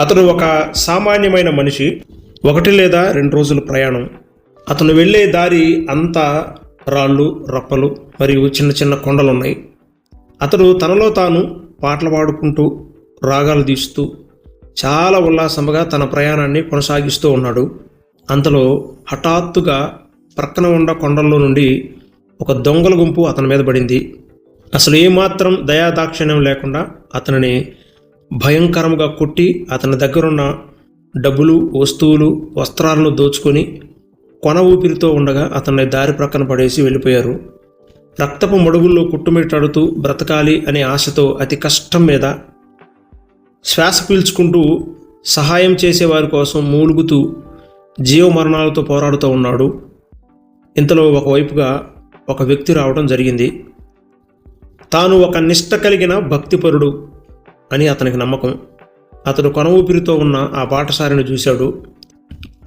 అతడు ఒక సామాన్యమైన మనిషి ఒకటి లేదా రెండు రోజుల ప్రయాణం. అతను వెళ్ళే దారి అంతా రాళ్ళు రప్పలు మరియు చిన్న చిన్న కొండలు ఉన్నాయి అతడు తనలో తాను పాటలు పాడుకుంటూ రాగాలు తీస్తూ చాలా ఉల్లాసంగా తన ప్రయాణాన్ని కొనసాగిస్తూ ఉన్నాడు. అంతలో హఠాత్తుగా ప్రక్కన ఉన్న కొండల్లో నుండి ఒక దొంగల గుంపు అతని మీద పడింది. అసలు ఏమాత్రం దయాదాక్షిణ్యం లేకుండా అతనిని భయంకరంగా కొట్టి అతని దగ్గరున్న డబ్బులు వస్తువులు వస్త్రాలను దోచుకొని కొన ఊపిరితో ఉండగా అతన్ని దారి ప్రక్కన పడేసి వెళ్ళిపోయారు. రక్తపు మడుగుల్లో కుట్టుమిట్టాడుతూ బ్రతకాలి అనే ఆశతో అతి కష్టం మీద శ్వాస పీల్చుకుంటూ సహాయం చేసేవారి కోసం మూలుగుతూ జీవమరణాలతో పోరాడుతూ ఉన్నాడు. ఇంతలో ఒకవైపుగా ఒక వ్యక్తి రావడం జరిగింది. తాను ఒక నిష్ట కలిగిన భక్తిపరుడు. అని అతనికి నమ్మకం. అతడు కొన ఊపిరితో ఉన్న ఆ పాఠశాలను చూశాడు.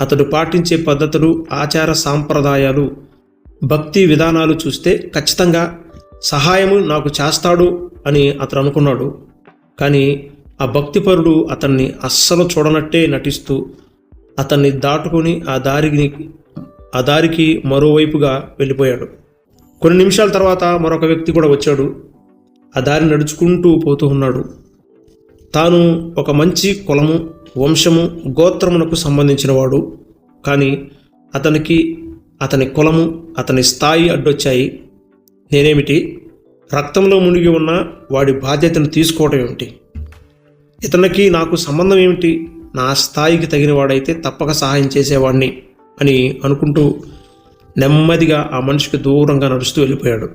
అతడు పాటించే పద్ధతులు ఆచార సాంప్రదాయాలు భక్తి విధానాలు చూస్తే ఖచ్చితంగా సహాయము నాకు చేస్తాడు అని అతను అనుకున్నాడు. కానీ ఆ భక్తిపరుడు అతన్ని అస్సలు చూడనట్టే నటిస్తూ అతన్ని దాటుకొని ఆ దారికి ఆ దారికి మరోవైపుగా వెళ్ళిపోయాడు. కొన్ని నిమిషాల తర్వాత మరొక వ్యక్తి కూడా వచ్చాడు. ఆ దారి నడుచుకుంటూ పోతూ ఉన్నాడు. తాను ఒక మంచి కులము వంశము గోత్రమునకు సంబంధించినవాడు. కానీ అతనికి అతని కులము అతని స్థాయి అడ్డొచ్చాయి. నేనేమిటి? రక్తంలో మునిగి ఉన్న వాడి బాధ్యతను తీసుకోవడం ఏమిటి? ఇతనికి నాకు సంబంధం ఏమిటి? నా స్థాయికి తగిన వాడైతే తప్పక సహాయం చేసేవాడిని అని అనుకుంటూ నెమ్మదిగా ఆ మనిషికి దూరంగా నడుస్తూ వెళ్ళిపోయాడు.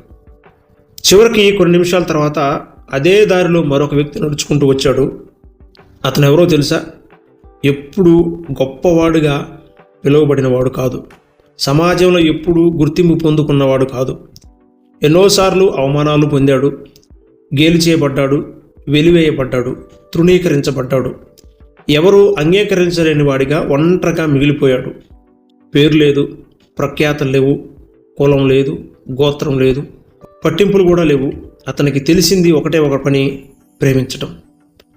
చివరికి కొన్ని నిమిషాల తర్వాత అదే దారిలో మరొక వ్యక్తి నడుచుకుంటూ వచ్చాడు. అతను ఎవరో తెలుసా? ఎప్పుడు గొప్పవాడుగా పిలువబడినవాడు కాదు. సమాజంలో ఎప్పుడూ గుర్తింపు పొందుకున్నవాడు కాదు. ఎన్నోసార్లు అవమానాలు పొందాడు గేలి చేయబడ్డాడు వెలివేయబడ్డాడు తృణీకరించబడ్డాడు. ఎవరు అంగీకరించలేని వాడిగా ఒంటరిగా మిగిలిపోయాడు. పేరు లేదు ప్రఖ్యాతలు లేవు కులం లేదు గోత్రం లేదు పట్టింపులు కూడా లేవు. అతనికి తెలిసింది ఒకటే ఒక పని ప్రేమించటం.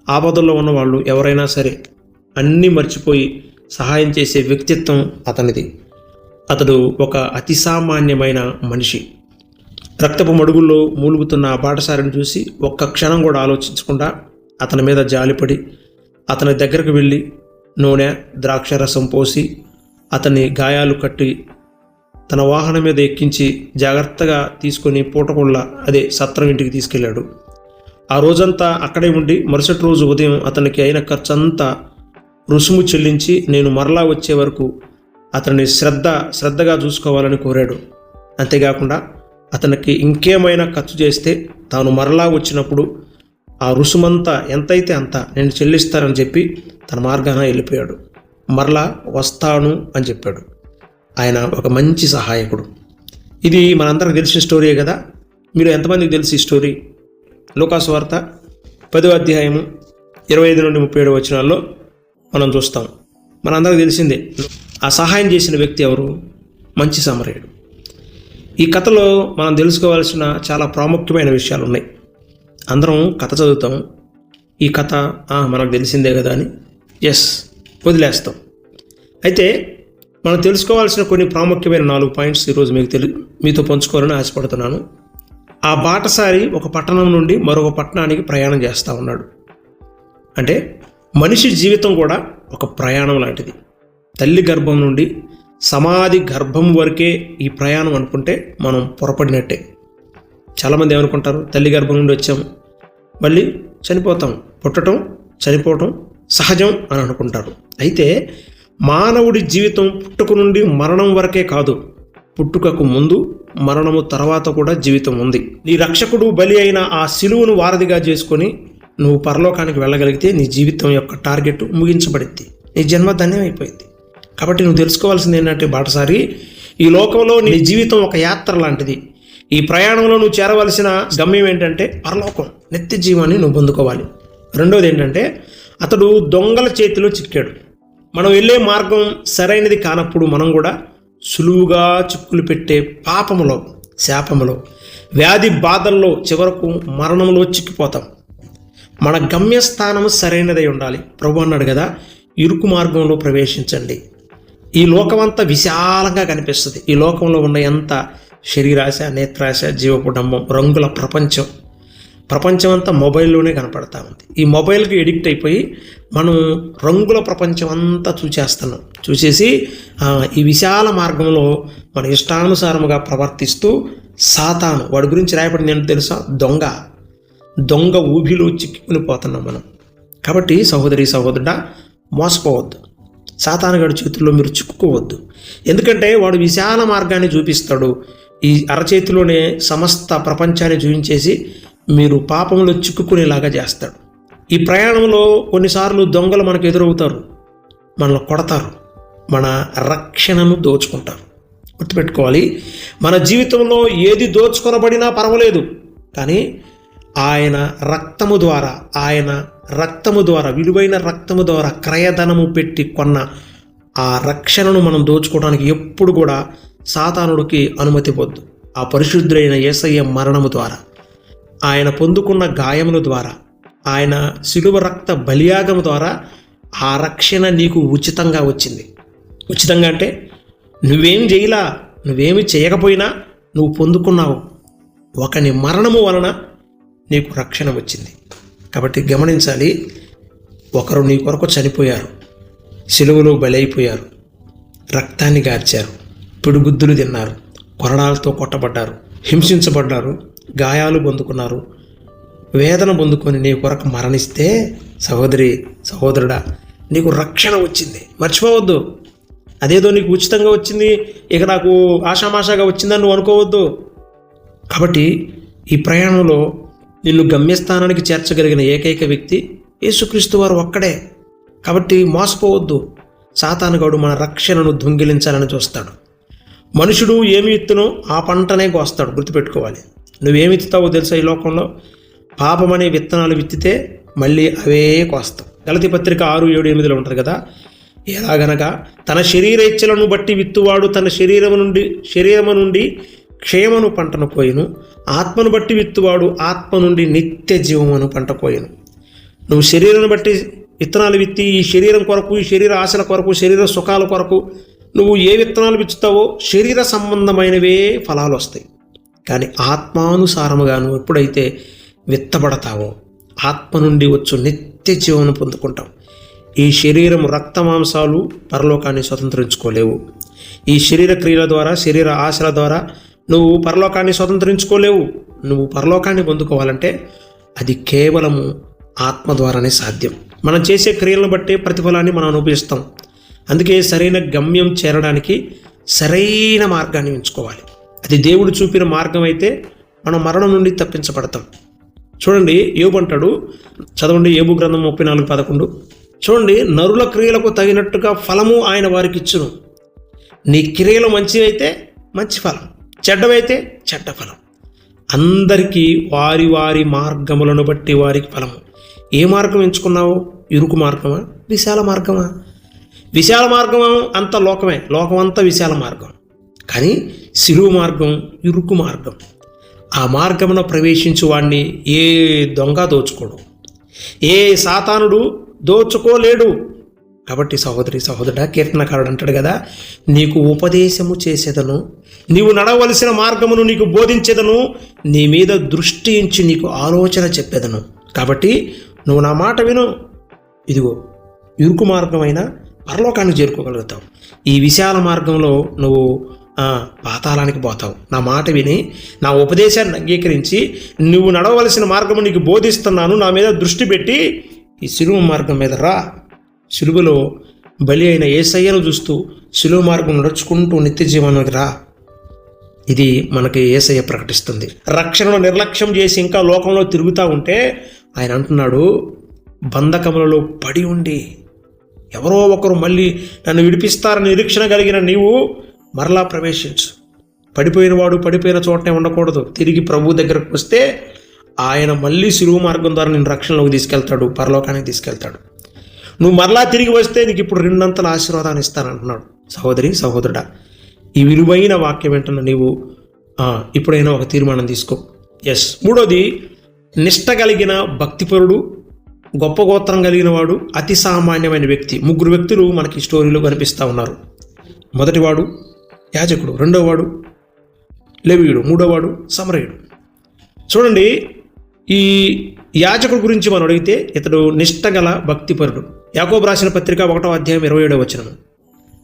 ఆపదల్లో ఉన్న వాళ్ళు ఎవరైనా సరే అన్నీ మర్చిపోయి సహాయం చేసే వ్యక్తిత్వం అతనిది. అతడు ఒక అతి సామాన్యమైన మనిషి. రక్తపు మడుగుల్లో మూలుగుతున్న ఆ బాటసారిని చూసి ఒక్క క్షణం కూడా ఆలోచించకుండా అతని మీద జాలిపడి అతని దగ్గరకు వెళ్ళి నూనె ద్రాక్షరసం పోసి అతని గాయాలు కట్టి తన వాహనం మీద ఎక్కించి జాగ్రత్తగా తీసుకొని పూటకొళ్ళ అదే సత్రం ఇంటికి తీసుకెళ్ళాడు. ఆ రోజంతా అక్కడే ఉండి మరుసటి రోజు ఉదయం అతనికి అయిన ఖర్చంతా రుసుము చెల్లించి నేను మరలా వచ్చే వరకు అతన్ని శ్రద్ధ శ్రద్ధగా చూసుకోవాలని కోరాడు. అంతేకాకుండా అతనికి ఇంకేమైనా ఖర్చు చేస్తే తాను మరలా వచ్చినప్పుడు ఆ రుసుమంతా ఎంతైతే అంత నేను చెల్లిస్తానని చెప్పి తన మార్గాన వెళ్ళిపోయాడు. మరలా వస్తాను అని చెప్పాడు. ఆయన ఒక మంచి సహాయకుడు. ఇది మనందరికి తెలిసిన స్టోరీయే కదా? మీరు ఎంతమందికి తెలుసు ఈ స్టోరీ? లోకాసు వార్త పదో అధ్యాయము ఇరవై ఐదు నుండి ముప్పై ఏడు వచనాల్లో మనం చూస్తాం. మనందరికి తెలిసిందే ఆ సహాయం చేసిన వ్యక్తి ఎవరు? మంచి సమరయుడు. ఈ కథలో మనం తెలుసుకోవాల్సిన చాలా ప్రాముఖ్యమైన విషయాలు ఉన్నాయి. అందరం కథ చదువుతాం. ఈ కథ మనకు తెలిసిందే కదా అని. ఎస్ వదిలేస్తాం. అయితే మనం తెలుసుకోవాల్సిన కొన్ని ప్రాముఖ్యమైన నాలుగు పాయింట్స్ ఈరోజు మీకు తెలి మీతో పంచుకోవాలని ఆశపడుతున్నాను. ఆ బాటసారి ఒక పట్టణం నుండి మరొక పట్టణానికి ప్రయాణం చేస్తూ ఉన్నాడు. అంటే మనిషి జీవితం కూడా ఒక ప్రయాణం లాంటిది. తల్లి గర్భం నుండి సమాధి గర్భం వరకే ఈ ప్రయాణం అనుకుంటే మనం పొరపడినట్టే. చాలామంది ఏమనుకుంటారు? తల్లి గర్భం నుండి వచ్చాం మళ్ళీ చనిపోతాం. పుట్టడం చనిపోవటం సహజం అని అనుకుంటారు. అయితే మానవుడి జీవితం పుట్టుక నుండి మరణం వరకే కాదు. పుట్టుకకు ముందు మరణము తర్వాత కూడా జీవితం ఉంది. నీ రక్షకుడు బలి అయిన ఆ శిలువును వారధిగా చేసుకొని నువ్వు పరలోకానికి వెళ్ళగలిగితే నీ జీవితం యొక్క టార్గెట్ ముగించబడింది. నీ జన్మ ధన్యమైపోయింది కాబట్టి నువ్వు తెలుసుకోవాల్సింది ఏంటంటే బాటసారి ఈ లోకంలో నీ జీవితం ఒక యాత్ర లాంటిది. ఈ ప్రయాణంలో నువ్వు చేరవలసిన గమ్యం ఏంటంటే పరలోకం నిత్య జీవాన్ని నువ్వు పొందుకోవాలి. రెండోది ఏంటంటే అతడు దొంగల చేతిలో చిక్కాడు. మనం వెళ్ళే మార్గం సరైనది కానప్పుడు మనం కూడా సులువుగా చిక్కులు పెట్టే పాపములో శాపములో వ్యాధి బాధల్లో చివరకు మరణంలో చిక్కిపోతాం. మన గమ్యస్థానం సరైనదై ఉండాలి. ప్రభు అన్నాడు కదా ఇరుకు మార్గంలో ప్రవేశించండి. ఈ లోకమంతా విశాలంగా కనిపిస్తుంది. ఈ లోకంలో ఉన్న ఎంత శరీరాశ నేత్రాశ జీవకుటుంబం రంగుల ప్రపంచం ప్రపంచం అంతా మొబైల్లోనే కనపడతా ఉంది. ఈ మొబైల్కి ఎడిక్ట్ అయిపోయి మనం రంగుల ప్రపంచం అంతా చూచేస్తున్నాం చూసేసి ఈ విశాల మార్గంలో మన ఇష్టానుసారముగా ప్రవర్తిస్తూ సాతాను వాడి గురించి రాయబడింది ఏంటో తెలుసా? దొంగ. దొంగ ఊబిలో చిక్కుకుని పోతున్నాం మనం. కాబట్టి సహోదరి సహోదరుడా మోసపోవద్దు. సాతానుగాడి చేతుల్లో మీరు చిక్కుకోవద్దు. ఎందుకంటే వాడు విశాల మార్గాన్ని చూపిస్తాడు. ఈ అరచేతిలోనే సమస్త ప్రపంచాన్ని చూపించేసి మీరు పాపంలో చిక్కుకునేలాగా చేస్తాడు. ఈ ప్రయాణంలో కొన్నిసార్లు దొంగలు మనకు ఎదురవుతారు. మనల్ని కొడతారు. మన రక్షణను దోచుకుంటారు. గుర్తుపెట్టుకోవాలి మన జీవితంలో ఏది దోచుకొనబడినా పర్వాలేదు. కానీ ఆయన రక్తము ద్వారా ఆయన రక్తము ద్వారా విలువైన రక్తము ద్వారా క్రయధనము పెట్టి కొన్న ఆ రక్షణను మనం దోచుకోవడానికి ఎప్పుడు కూడా సాతానుడికి అనుమతి పొద్దు. ఆ పరిశుద్ధుడైన యేసయ్య మరణము ద్వారా. ఆయన పొందుకున్న గాయముల ద్వారా ఆయన శిలువ రక్త బలియాగము ద్వారా ఆ రక్షణ నీకు ఉచితంగా వచ్చింది. ఉచితంగా అంటే నువ్వేం చేయలా నువ్వేమి చేయకపోయినా నువ్వు పొందుకున్నావు. ఒకని మరణము వలన నీకు రక్షణ వచ్చింది. కాబట్టి గమనించాలి ఒకరు నీ కొరకు చనిపోయారు సిలువలో బలైపోయారు రక్తాన్ని గార్చారు పిడుగుద్దులు తిన్నారు కొరడాలతో కొట్టబడ్డారు హింసించబడ్డారు గాయాలు పొందుకున్నారు. వేదన పొందుకొని నీ కొరకు మరణిస్తే సహోదరి సహోదరుడా నీకు రక్షణ వచ్చింది. మర్చిపోవద్దు. అదేదో నీకు ఉచితంగా వచ్చింది. ఇక నాకు ఆషామాషాగా వచ్చిందని నువ్వు అనుకోవద్దు. కాబట్టి ఈ ప్రయాణంలో నిన్ను గమ్యస్థానానికి చేర్చగలిగిన ఏకైక వ్యక్తి యేసుక్రీస్తు వారు ఒక్కడే. కాబట్టి మోసపోవద్దు. సాతానుగాడు మన రక్షణను దొంగిలించాలని చూస్తాడు. మనుషుడు ఏమి ఎత్తునో ఆ పంటనే కోస్తాడు. గుర్తుపెట్టుకోవాలి. నువ్వేమి విత్తుతావో తెలుసా ఈ లోకంలో? పాపం అనే విత్తనాలు విత్తితే మళ్ళీ అవే కోస్తావు గలతి పత్రిక ఆరు ఏడు ఎనిమిదిలో ఉంటుంది కదా? ఎలాగనగా తన శరీర ఇచ్చలను బట్టి విత్తువాడు తన శరీరము నుండి శరీరము నుండి క్షేమను పంటను కోయను. ఆత్మను బట్టి విత్తువాడు ఆత్మ నుండి నిత్య జీవమును పంట కోయను. నువ్వు శరీరాన్ని బట్టి విత్తనాలు విత్తి ఈ శరీరం కొరకు ఈ శరీర ఆశల కొరకు శరీర సుఖాల కొరకు నువ్వు ఏ విత్తనాలు విత్తుతావో శరీర సంబంధమైనవే ఫలాలు వస్తాయి. కానీ ఆత్మానుసారముగాను ఎప్పుడైతే విత్తబడతావో ఆత్మ నుండి వచ్చు నిత్య జీవనం పొందుకుంటాం ఈ శరీరం రక్త మాంసాలు పరలోకాన్ని స్వతంత్రించుకోలేవు. ఈ శరీర క్రియల ద్వారా శరీర ఆశల ద్వారా నువ్వు పరలోకాన్ని స్వతంత్రించుకోలేవు. నువ్వు పరలోకాన్ని పొందుకోవాలంటే అది కేవలము ఆత్మ ద్వారానే సాధ్యం. మనం చేసే క్రియలను బట్టే ప్రతిఫలాన్ని మనం అనుభవిస్తాం. అందుకే సరైన గమ్యం చేరడానికి సరైన మార్గాన్ని ఎంచుకోవాలి. అది దేవుడు చూపిన మార్గం అయితే మనం మరణం నుండి తప్పించబడతాం. చూడండి ఏబు అంటాడు. చదవండి ఏబు గ్రంథం ముప్పై నాలుగు పదకొండు. చూడండి నరుల క్రియలకు తగినట్టుగా ఫలము ఆయన వారికి ఇచ్చును. నీ క్రియలు మంచివైతే మంచి ఫలం చెడ్డవైతే చెడ్డ ఫలం. అందరికీ వారి వారి మార్గములను బట్టి వారికి ఫలము. ఏ మార్గం ఎంచుకున్నావు? ఇరుకు మార్గమా? విశాల మార్గమా? విశాల మార్గం అంత లోకమే. లోకం అంతా విశాల మార్గం. కానీ సిలువు మార్గం ఇరుకు మార్గం. ఆ మార్గమున ప్రవేశించువాడిని ఏ దొంగ దోచుకోడు. ఏ సాతానుడు దోచుకోలేడు. కాబట్టి సహోదరి సహోదరుడా కీర్తనకారుడు అంటాడు కదా నీకు ఉపదేశము చేసేదను నీవు నడవలసిన మార్గమును నీకు బోధించేదను నీ మీద దృష్టి ఇచ్చి నీకు ఆలోచన చెప్పేదను. కాబట్టి నువ్వు నా మాట విను. ఇదిగో ఇరుకు మార్గమైన పరలోకాన్ని చేరుకోగలుగుతావు. ఈ విశాల మార్గంలో నువ్వు పాతాళానికి పోతావు. నా మాట విని నా ఉపదేశాన్ని అంగీకరించి నువ్వు నడవలసిన మార్గము నీకు బోధిస్తున్నాను. నా మీద దృష్టి పెట్టి ఈ సులువు మార్గం మీద రా. సిలువలో బలి అయిన ఏసయ్యను చూస్తూ సులువు మార్గం నడుచుకుంటూ నిత్య జీవనానికి రా. ఇది మనకి ఏసయ్య ప్రకటిస్తుంది. రక్షణను నిర్లక్ష్యం చేసి ఇంకా లోకంలో తిరుగుతూ ఉంటే ఆయన అంటున్నాడు బంధకములలో పడి ఉండి ఎవరో ఒకరు మళ్ళీ నన్ను విడిపిస్తారని నిరీక్షణ కలిగిన నీవు మరలా ప్రవేశించు. పడిపోయినవాడు పడిపోయిన చోటనే ఉండకూడదు. తిరిగి ప్రభు దగ్గరకు వస్తే ఆయన మళ్ళీ సిలువు మార్గం ద్వారా నేను రక్షణలోకి తీసుకెళ్తాడు పరలోకానికి తీసుకెళ్తాడు. నువ్వు మరలా తిరిగి వస్తే నీకు ఇప్పుడు రెండంతల ఆశీర్వాదాన్ని ఇస్తానంటున్నాడు. సహోదరి సహోదరుడా ఈ విలువైన వాక్యం వెంటనే నీవు ఇప్పుడైనా ఒక తీర్మానం తీసుకో. ఎస్ మూడోది నిష్ట కలిగిన భక్తిపరుడు గొప్ప గోత్రం కలిగిన వాడు అతి సామాన్యమైన వ్యక్తి. ముగ్గురు వ్యక్తులు మనకి స్టోరీలో కనిపిస్తూ ఉన్నారు. మొదటివాడు యాజకుడు రెండోవాడు లెవీయుడు మూడోవాడు సమరయుడు. చూడండి ఈ యాజకుడు గురించి మనం అడిగితే ఇతడు నిష్టగల భక్తిపరుడు. యాకోబు రాసిన పత్రిక ఒకటో అధ్యాయం ఇరవై ఏడవ వచనం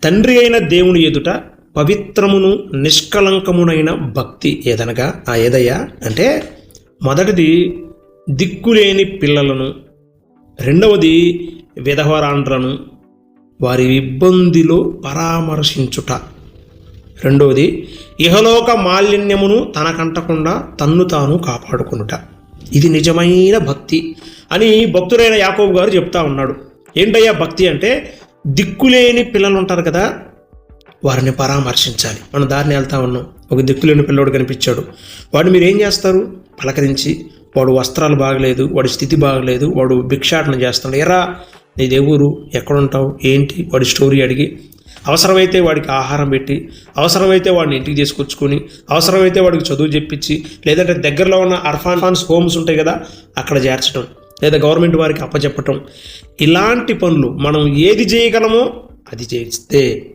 తండ్రి అయిన దేవుని ఎదుట పవిత్రమును నిష్కలంకమునైన భక్తి ఏదనగా? ఆ ఏదయ్యా? అంటే మొదటిది దిక్కులేని పిల్లలను రెండవది విధవరాండ్రను వారి ఇబ్బందిలో పరామర్శించుట. రెండవది ఇహలోక మాలిన్యమును తనకంటకుండా తన్ను తాను కాపాడుకునుట. ఇది నిజమైన భక్తి అని భక్తుడైన యాకోబు గారు చెప్తా ఉన్నాడు. ఏంటయ్యా భక్తి అంటే దిక్కులేని పిల్లలు ఉంటారు కదా వారిని పరామర్శించాలి. మనం దారిని వెళ్తా ఉన్నాం. ఒక దిక్కులేని పిల్లోడు కనిపించాడు. వాడు మీరు ఏం చేస్తారు? పలకరించి వాడు వస్త్రాలు బాగలేదు వాడి స్థితి బాగలేదు వాడు భిక్షాటన చేస్తున్నాడు. ఎరా నీ దేవురు ఎక్కడుంటావు? ఏంటి? వాడి స్టోరీ అడిగి అవసరమైతే వాడికి ఆహారం పెట్టి అవసరమైతే వాడిని ఇంటికి తీసుకొచ్చుకొని అవసరమైతే వాడికి చదువు చెప్పించి లేదంటే దగ్గరలో ఉన్న అర్ఫాన్స్ హోమ్స్ ఉంటాయి కదా అక్కడ చేర్చడం లేదా గవర్నమెంట్ వారికి అప్పచెప్పటం. ఇలాంటి పనులు మనం ఏది చేయగలమో అది చేస్తే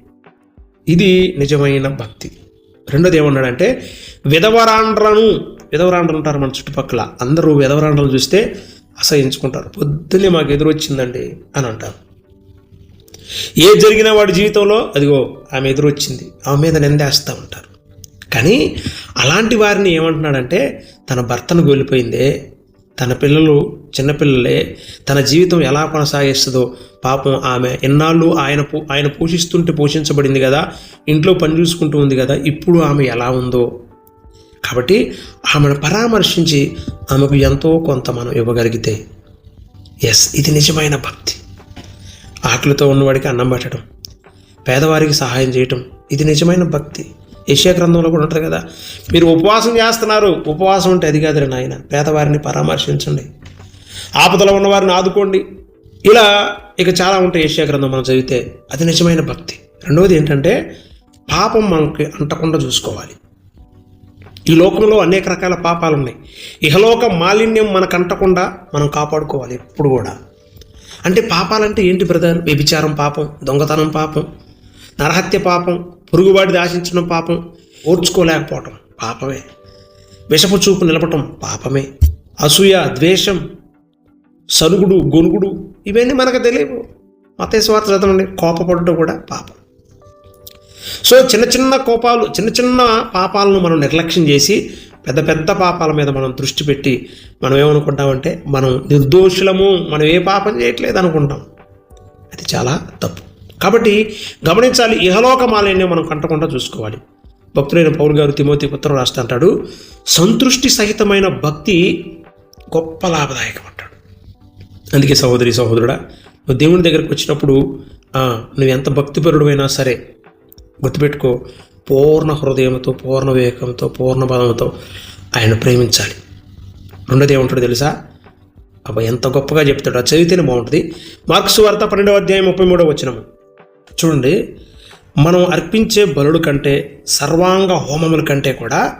ఇది నిజమైన భక్తి. రెండోది ఏమన్నాడంటే విధవరాండ్రను విధవరాండ్రలు ఉంటారు మన చుట్టుపక్కల అందరూ విధవరాండ్రలు చూస్తే అసహించుకుంటారు పొద్దున్నే మాకు ఎదురొచ్చిందండి అని అంటారు. ఏ జరిగినా వాడి జీవితంలో? అదిగో ఆమె ఎదురొచ్చింది. ఆమె మీద నిందేస్తూ ఉంటారు. కానీ అలాంటి వారిని ఏమంటున్నాడంటే తన భర్తను కోల్పోయిందే తన పిల్లలు చిన్నపిల్లలే తన జీవితం ఎలా కొనసాగిస్తుందో పాపం ఆమె ఎన్నాళ్ళు ఆయన పో ఆయన పోషిస్తుంటే పోషించబడింది కదా ఇంట్లో పని చూసుకుంటూ ఉంది కదా ఇప్పుడు ఆమె ఎలా ఉందో? కాబట్టి ఆమెను పరామర్శించి ఆమెకు ఎంతో కొంత మనం ఇవ్వగలిగితే. ఎస్ ఇది నిజమైన భక్తి. ఆకలితో ఉన్నవాడికి అన్నం పెట్టడం పేదవారికి సహాయం చేయటం ఇది నిజమైన భక్తి. ఏషియా గ్రంథంలో కూడా ఉంటుంది కదా మీరు ఉపవాసం చేస్తున్నారు ఉపవాసం అంటే అది కాదురా నాయన పేదవారిని పరామర్శించండి. ఆపదలో ఉన్నవారిని ఆదుకోండి. ఇలా ఇక చాలా ఉంటాయి ఏషియా గ్రంథం మనం చదివితే అది నిజమైన భక్తి. రెండవది ఏంటంటే పాపం మనకి అంటకుండా చూసుకోవాలి. ఈ లోకంలో అనేక రకాల పాపాలు ఉన్నాయి ఇహలోక మాలిన్యం మనకంటకుండా మనం కాపాడుకోవాలి ఎప్పుడు కూడా. అంటే పాపాలంటే ఏంటి బ్రదర్ వ్యభిచారం పాపం దొంగతనం పాపం నరహత్య పాపం పొరుగువాడిది ఆశించడం పాపం ఓర్చుకోలేకపోవటం పాపమే. విషపు చూపు నిలపటం పాపమే. అసూయ ద్వేషం సరుగుడు గొనుగుడు ఇవన్నీ మనకు తెలియవు. మత స్వార్థ చదవండి కోపపడటం కూడా పాపం. సో చిన్న చిన్న కోపాలు చిన్న చిన్న పాపాలను మనం నిర్లక్ష్యం చేసి పెద్ద పెద్ద పాపాల మీద మనం దృష్టి పెట్టి మనం ఏమనుకుంటామంటే మనం నిర్దోషులము మనం ఏ పాపం చేయట్లేదు అనుకుంటాం అది చాలా తప్పు. కాబట్టి గమనించాలి ఇహలోక మాలిన్యం మనం కంటకుండా చూసుకోవాలి. భక్తులైన పౌరు గారు తిమోతి పుత్రం రాస్తా అంటాడు సంతృష్టి సహితమైన భక్తి గొప్ప లాభదాయకం అంటాడు. అందుకే సహోదరి సహోదరుడా నువ్వు దేవుని దగ్గరికి వచ్చినప్పుడు నువ్వు ఎంత భక్తిపరుడువైనా సరే గుర్తుపెట్టుకో పూర్ణ హృదయంతో పూర్ణ వివేకంతో పూర్ణ బలంతో ఆయన ప్రేమించాలి. రెండోది ఏముంటాడు తెలుసా? అబ్బా ఎంత గొప్పగా చెప్తాడు. ఆ చదివితేనే బాగుంటుంది. మార్క్స్ వార్త పన్నెండవ అధ్యాయం ముప్పై మూడవ వచ్చినము చూడండి మనం అర్పించే బలుడు కంటే సర్వాంగ హోమముల కంటే కూడా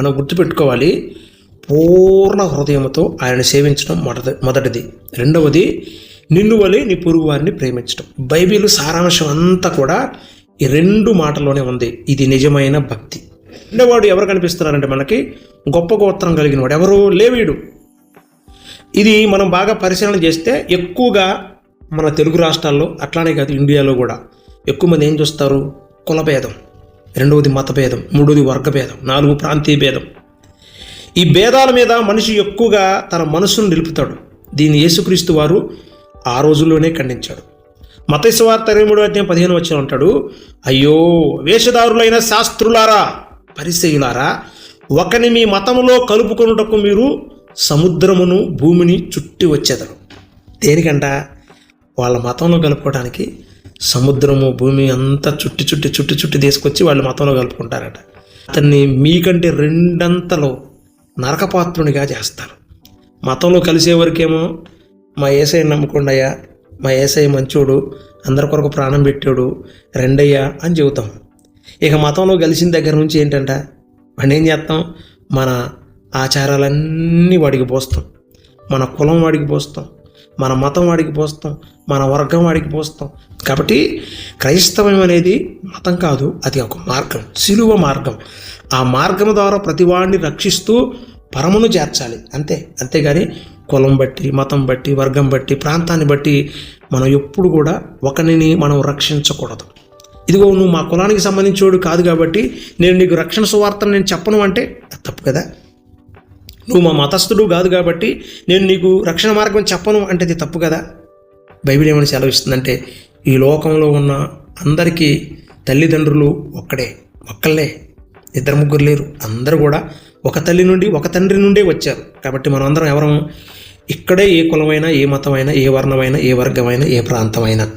మనం గుర్తుపెట్టుకోవాలి పూర్ణ హృదయంతో ఆయన సేవించడం మొదటి మొదటిది. రెండవది నిన్ను వలె నీ పొరుగు వారిని ప్రేమించడం. బైబిల్ సారాంశం అంతా కూడా ఈ రెండు మాటలోనే ఉంది. ఇది నిజమైన భక్తి. రెండోవాడు ఎవరు కనిపిస్తున్నారంటే మనకి గొప్ప గోత్రం కలిగిన వాడు. ఎవరు? లేవీడు ఇది మనం బాగా పరిశీలన చేస్తే ఎక్కువగా మన తెలుగు రాష్ట్రాల్లో అట్లానే కాదు ఇండియాలో కూడా ఎక్కువ మంది ఏం చూస్తారు? కులభేదం. రెండవది మత భేదం మూడవది వర్గభేదం. నాలుగు ప్రాంతీయ భేదం. ఈ భేదాల మీద మనిషి ఎక్కువగా తన మనసును నిలుపుతాడు. దీన్ని యేసుక్రీస్తు వారు ఆ రోజుల్లోనే ఖండించాడు. మతేశ్వార్త ఇరవై మూడు అధ్యాయం పదిహేను వచ్చిన ఉంటాడు అయ్యో వేషధారులైన శాస్త్రులారా పరిచయులారా ఒకని మీ మతములో కలుపుకొనుటకు మీరు సముద్రమును భూమిని చుట్టి వచ్చేదరు. దేనికంట? వాళ్ళ మతంలో కలుపుకోవడానికి సముద్రము భూమి అంతా చుట్టి చుట్టి చుట్టి చుట్టి తీసుకొచ్చి వాళ్ళ మతంలో కలుపుకుంటారట. అతన్ని మీకంటే రెండంతలో నరకపాత్రునిగా చేస్తారు. మతంలో కలిసే వరకేమో మా ఏసఐ నమ్ముకోండయ్యా మా ఏసఐ మంచోడు అందరి కొరకు ప్రాణం పెట్టాడు రెండయ్యా అని చెబుతాం. ఇక మతంలో కలిసిన దగ్గర నుంచి ఏంటంట వాడిని ఏం చేస్తాం? మన ఆచారాలన్నీ వాడికి పోస్తాం. మన కులం వాడికి పోస్తాం. మన మతం వాడికి పోస్తాం. మన వర్గం వాడికి పోస్తాం. కాబట్టి క్రైస్తవం అనేది మతం కాదు అది ఒక మార్గం సిలువ మార్గం. ఆ మార్గం ద్వారా ప్రతివాడిని రక్షిస్తూ పరమును చేర్చాలి. అంతే. అంతేగాని కులం బట్టి మతం బట్టి వర్గం బట్టి ప్రాంతాన్ని బట్టి మనం ఎప్పుడు కూడా ఒకరిని మనం రక్షించకూడదు. ఇదిగో నువ్వు మా కులానికి సంబంధించేవాడు కాదు కాబట్టి నేను నీకు రక్షణ సువార్తను నేను చెప్పను అంటే తప్పు కదా. నువ్వు మా మతస్థుడు కాదు కాబట్టి నేను నీకు రక్షణ మార్గం చెప్పను అంటే ఇది తప్పు కదా. బైబిల్ ఏమని సెలవిస్తుందంటే ఈ లోకంలో ఉన్న అందరికీ తల్లిదండ్రులు ఒక్కడే ఒక్కళ్ళే. ఇద్దరు ముగ్గురు లేరు. అందరూ కూడా ఒక తల్లి నుండి ఒక తండ్రి నుండే వచ్చారు. కాబట్టి మనం అందరం ఎవరం ఇక్కడే ఏ కులమైనా ఏ మతమైనా ఏ వర్ణమైనా ఏ వర్గమైనా ఏ ప్రాంతమైనా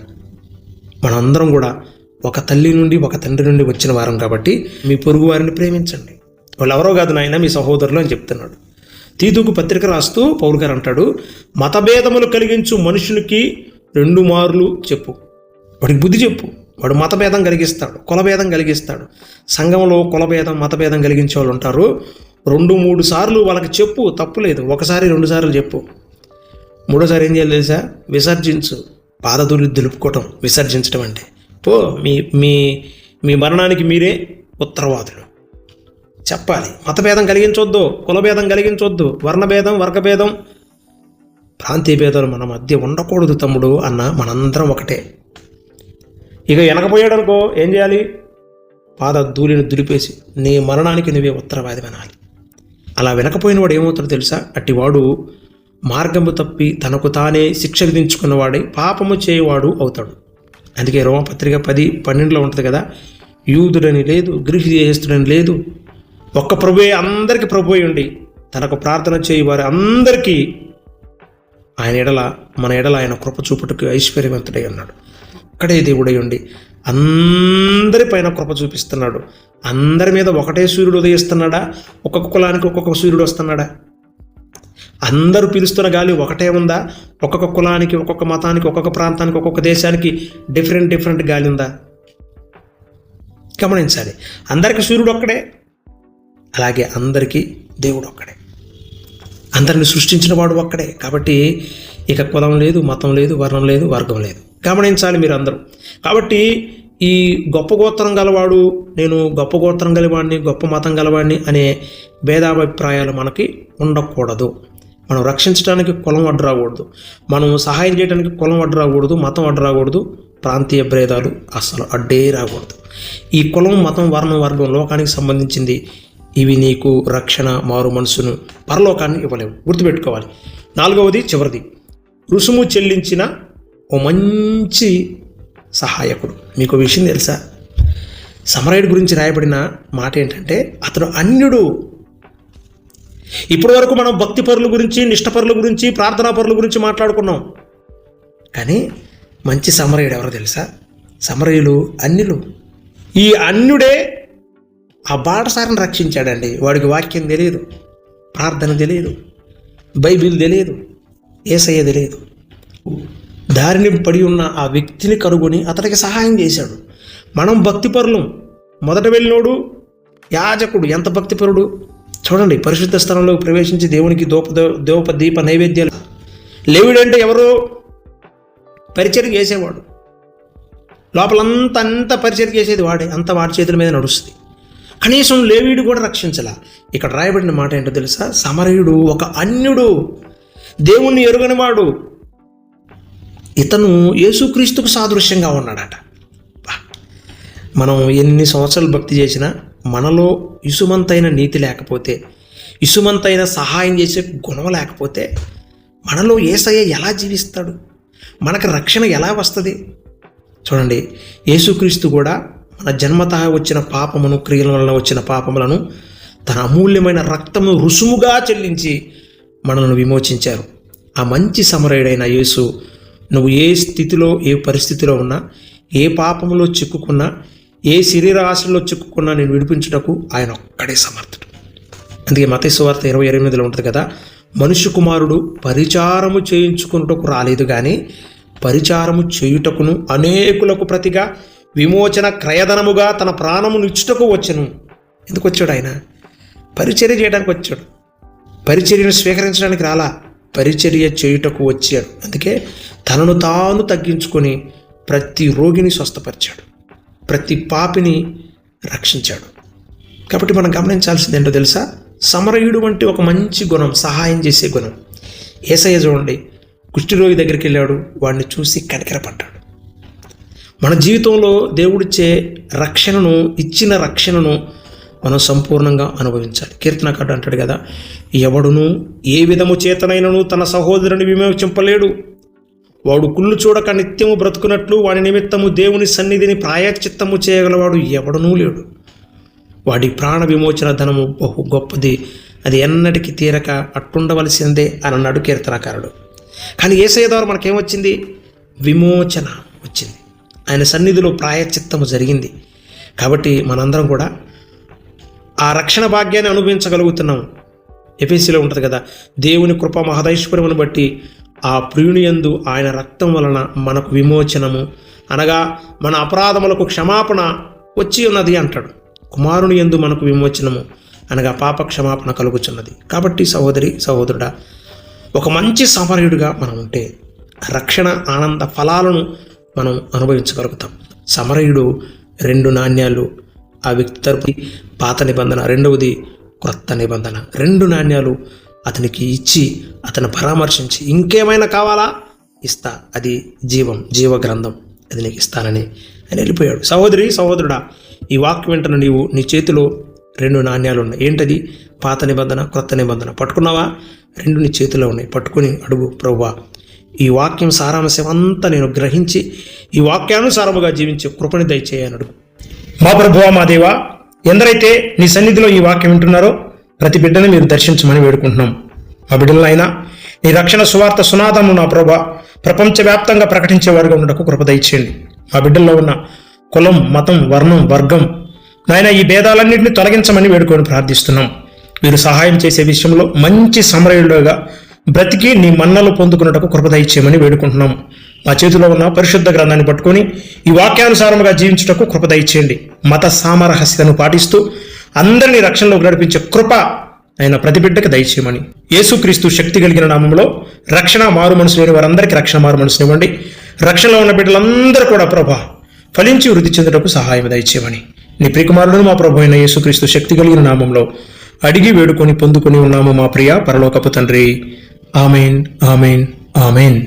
మనందరం కూడా ఒక తల్లి నుండి ఒక తండ్రి నుండి వచ్చిన వారం కాబట్టి మీ పొరుగు వారిని ప్రేమించండి. వాళ్ళు ఎవరో కాదు నాయన మీ సహోదరులు అని చెప్తున్నాడు. తీతుకు పత్రిక రాస్తూ పౌరు గారు అంటాడు మతభేదములు కలిగించు మనుషునికి రెండు మార్లు చెప్పు. వాడికి బుద్ధి చెప్పు. వాడు మతభేదం కలిగిస్తాడు కులభేదం కలిగిస్తాడు. సంఘంలో కులభేదం మతభేదం కలిగించే వాళ్ళు ఉంటారు. రెండు మూడు సార్లు వాళ్ళకి చెప్పు తప్పు లేదు. ఒకసారి రెండు సార్లు చెప్పు. మూడోసారి ఏం చేయాలి తెలుసా? విసర్జించు. పాదదులు దులుపుకోవటం విసర్జించడం అంటే. పో మీ మీ మీ మరణానికి మీరే ఉత్తరవాదులు. చెప్పాలి. మతభేదం కలిగించొద్దు కులభేదం కలిగించొద్దు వర్ణభేదం వర్గభేదం ప్రాంతీయ భేదాలు మన మధ్య ఉండకూడదు తమ్ముడు అన్న మనందరం ఒకటే. ఇక వెనకపోయాడు అనుకో ఏం చేయాలి? పాద ధూళిని దులిపేసి నీ మరణానికి నువ్వే ఉత్తరవాది వినాలి అలా వెనకపోయిన వాడు ఏమవుతాడో తెలుసా? అట్టివాడు మార్గము తప్పి తనకు తానే శిక్ష విధించుకున్నవాడే పాపము చేయవాడు అవుతాడు. అందుకే రోమపత్రిక పది పన్నెండులో ఉంటుంది కదా యూదుడని లేదు గృహి లేదు ఒక్క ప్రభుయే అందరికీ ప్రభు ఉండి తనకు ప్రార్థన చేయి వారి అందరికీ ఆయన ఎడల మన ఎడల ఆయన కృప చూపుటకు ఐశ్వర్యవంతుడై ఉన్నాడు. ఒక్కడే దేవుడై ఉండి అందరి పైన కృప చూపిస్తున్నాడు. అందరి మీద ఒకటే సూర్యుడు ఉదయిస్తున్నాడా? ఒక్కొక్క కులానికి ఒక్కొక్క సూర్యుడు వస్తున్నాడా? అందరూ పిలుస్తున్న గాలి ఒకటే ఉందా? ఒక్కొక్క కులానికి ఒక్కొక్క మతానికి ఒక్కొక్క ప్రాంతానికి ఒక్కొక్క దేశానికి డిఫరెంట్ డిఫరెంట్ గాలి ఉందా? గమనించాలి. అందరికీ సూర్యుడు ఒక్కడే అలాగే అందరికీ దేవుడు ఒక్కడే. అందరిని సృష్టించిన వాడు ఒక్కడే. కాబట్టి ఇక కులం లేదు మతం లేదు వర్ణం లేదు వర్గం లేదు. గమనించాలి మీరు అందరూ కాబట్టి ఈ గొప్ప గోత్రం గలవాడు నేను గొప్ప గోత్రం గలవాడిని గొప్ప మతం గలవాడిని అనే భేదాభిప్రాయాలు మనకి ఉండకూడదు. మనం రక్షించడానికి కులం అడ్డు రాకూడదు మనం సహాయం చేయడానికి కులం అడ్డు రాకూడదు మతం అడ్డు రాకూడదు ప్రాంతీయ భేదాలు అసలు అడ్డే రాకూడదు. ఈ కులం మతం వర్ణం వర్గం లోకానికి సంబంధించింది. ఇవి నీకు రక్షణ మారు మనసును పరలోకాన్ని ఇవ్వలేవు. గుర్తుపెట్టుకోవాలి. నాలుగవది చివరిది. రుసుము చెల్లించిన ఓ మంచి సహాయకుడు. మీకు విషయం తెలుసా? సమరయుడి గురించి రాయబడిన మాట ఏంటంటే అతను అన్యుడు. ఇప్పటి వరకు మనం భక్తి పరుల గురించి నిష్టపరుల గురించి ప్రార్థనా పరుల గురించి మాట్లాడుకున్నాం. కానీ మంచి సమరయుడు ఎవరో తెలుసా? సమరయులు అన్యులు. ఈ అన్యుడే ఆ బాటసారిని రక్షించాడండి. వాడికి వాక్యం తెలియదు ప్రార్థన తెలియదు బైబిల్ తెలియదు ఏసయ్య తెలియదు. దారిని పడి ఉన్న ఆ వ్యక్తిని కనుగొని అతనికి సహాయం చేశాడు. మనం భక్తిపరులం. మొదట వెళ్ళినోడు యాజకుడు. ఎంత భక్తిపరుడు? చూడండి పరిశుద్ధ స్థలంలో ప్రవేశించి దేవునికి దోప దేవప దీప నైవేద్యాలు. లేవుడంటే ఎవరో? పరిచయం చేసేవాడు. లోపలంతా అంత పరిచయం చేసేది వాడే. అంత వాడి చేతుల మీద నడుస్తుంది. కనీసం లేవీడు కూడా రక్షించలా. ఇక్కడ రాయబడిన మాట ఏంటో తెలుసా? సమరయుడు ఒక అన్యుడు. దేవుణ్ణి ఎరుగనివాడు. ఇతను యేసుక్రీస్తుకు సాదృశ్యంగా ఉన్నాడట. మనం ఎన్ని సంవత్సరాలు భక్తి చేసినా మనలో ఇసుమంతైన నీతి లేకపోతే ఇసుమంతైన సహాయం చేసే గుణం లేకపోతే మనలో ఏసయ్య ఎలా జీవిస్తాడు? మనకు రక్షణ ఎలా వస్తుంది? చూడండి యేసుక్రీస్తు కూడా మన జన్మత వచ్చిన పాపమును క్రియల వలన వచ్చిన పాపములను తన అమూల్యమైన రక్తము రుసుముగా చెల్లించి మనల్ని విమోచించారు. ఆ మంచి సమరయుడైన యేసు నువ్వు ఏ స్థితిలో ఏ పరిస్థితిలో ఉన్నా ఏ పాపంలో చిక్కుకున్నా ఏ శరీర ఆశలో చిక్కుకున్నా నేను విడిపించుటకు ఆయన ఒక్కడే సమర్థుడు. అందుకే మతేశ్వార్త ఇరవై ఎనిమిదిలో ఉంటుంది కదా మనుష్య కుమారుడు పరిచారము చేయించుకున్నటకు రాలేదు కానీ పరిచారము చేయుటకును అనేకులకు ప్రతిగా విమోచన క్రయధనముగా తన ప్రాణమును ఇచ్చుటకు వచ్చను. ఎందుకు వచ్చాడు ఆయన? పరిచర్య చేయడానికి వచ్చాడు. పరిచర్యను స్వీకరించడానికి రాలా. పరిచర్య చేయుటకు వచ్చాడు. అందుకే తనను తాను తగ్గించుకొని ప్రతి రోగిని స్వస్థపరిచాడు. ప్రతి పాపిని రక్షించాడు. కాబట్టి మనం గమనించాల్సింది ఏంటో తెలుసా? సమరయుడు వంటి ఒక మంచి గుణం సహాయం చేసే గుణం. ఏసయ్య చూడండి కుష్ఠిరోగి దగ్గరికి వెళ్ళాడు వాడిని చూసి కనికరపడ్డాడు. మన జీవితంలో దేవుడిచ్చే రక్షణను ఇచ్చిన రక్షణను మనం సంపూర్ణంగా అనుభవించాలి. కీర్తనకాడు అంటాడు కదా ఎవడును ఏ విధము చేతనైనను తన సహోదరుని విమోచింపలేడు. వాడు కుళ్ళు చూడక నిత్యము బ్రతుకున్నట్లు వాడి నిమిత్తము దేవుని సన్నిధిని ప్రాయచిత్తము చేయగలవాడు ఎవడనూ లేడు. వాడి ప్రాణ విమోచన ధనము బహు గొప్పది. అది ఎన్నటికి తీరక అట్టుండవలసిందే అని అన్నాడు కీర్తనకారుడు. కానీ ఏసయ్య ద్వారా మనకేమొచ్చింది? విమోచన వచ్చింది. ఆయన సన్నిధిలో ప్రాయశ్చిత్తము జరిగింది. కాబట్టి మనందరం కూడా ఆ రక్షణ భాగ్యాన్ని అనుభవించగలుగుతున్నాం. ఎపిసిలో ఉంటుంది కదా దేవుని కృప మహదైశ్వర్యమును బట్టి ఆ ప్రియుని యందు ఆయన రక్తం వలన మనకు విమోచనము. అనగా మన అపరాధములకు క్షమాపణ వచ్చి ఉన్నది అంటాడు. కుమారుని యందు మనకు విమోచనము. అనగా పాప క్షమాపణ కలుగుచున్నది. కాబట్టి సహోదరి సహోదరుడా ఒక మంచి సమరయుడిగా మనం ఉంటే రక్షణ ఆనంద ఫలాలను మనం అనుభవించగలుగుతాం. సమరయుడు రెండు నాణ్యాలు ఆ వ్యక్తి తరపు పాత నిబంధన రెండవది క్రొత్త నిబంధన. రెండు నాణ్యాలు అతనికి ఇచ్చి అతను పరామర్శించి ఇంకేమైనా కావాలా? ఇస్తా. అది జీవం జీవ గ్రంథం అది నీకు ఇస్తానని ఆయన వెళ్ళిపోయాడు. సహోదరి సహోదరుడా ఈ వాక్యం వెంటనే నీవు నీ చేతిలో రెండు నాణ్యాలు ఉన్నాయి. ఏంటది? పాత నిబంధన క్రొత్త నిబంధన. పట్టుకున్నావా? రెండు నీ చేతిలో ఉన్నాయి. పట్టుకుని అడుగు ప్రవ్వా ఈ వాక్యం సారాంశం అంతా నేను గ్రహించి ఈ వాక్యానుసారముగా జీవించే కృపని దయచేయనడు మా ప్రభువా మా దేవా ఎందరైతే నీ సన్నిధిలో ఈ వాక్యం వింటున్నారో ప్రతి బిడ్డను మీరు దర్శించమని వేడుకుంటున్నాం. మా బిడ్డలైనా నీ రక్షణ సువార్త సునాదము నా ప్రభా ప్రపంచవ్యాప్తంగా ప్రకటించే వారుగా ఉండటకు కృప ఇచ్చేయండి మా బిడ్డల్లో ఉన్న కులం మతం వర్ణం వర్గం నాయన ఈ భేదాలన్నింటినీ తొలగించమని వేడుకొని ప్రార్థిస్తున్నాం. మీరు సహాయం చేసే విషయంలో మంచి సమరయుడుగా బ్రతికి నీ మన్నలు పొందుకున్నటకు కృప ఇచ్చేయమని వేడుకుంటున్నాం. మా చేతిలో ఉన్న పరిశుద్ధ గ్రంథాన్ని పట్టుకొని ఈ వాక్యానుసారముగా జీవించుటకు కృప ఇచ్చేయండి మత సామరహస్యతను పాటిస్తూ అందరినీ రక్షణలోకి నడిపించే కృప ఆయన ప్రతి బిడ్డకి దయచేయమని. యేసుక్రీస్తు శక్తి కలిగిన నామంలో రక్షణ మారు మనసు లేని వారందరికీ రక్షణ మారు మనసునివ్వండి రక్షణలో ఉన్న బిడ్డలందరూ కూడా ప్రభా ఫలించి వృద్ధి చెందుటకు సహాయం దయచేయమని. నీ ప్రియకుమారులను మా ప్రభు అయిన యేసుక్రీస్తు శక్తి కలిగిన నామంలో అడిగి వేడుకొని పొందుకొని ఉన్నాము మా ప్రియ పరలోకపు తండ్రి. Amen amen amen.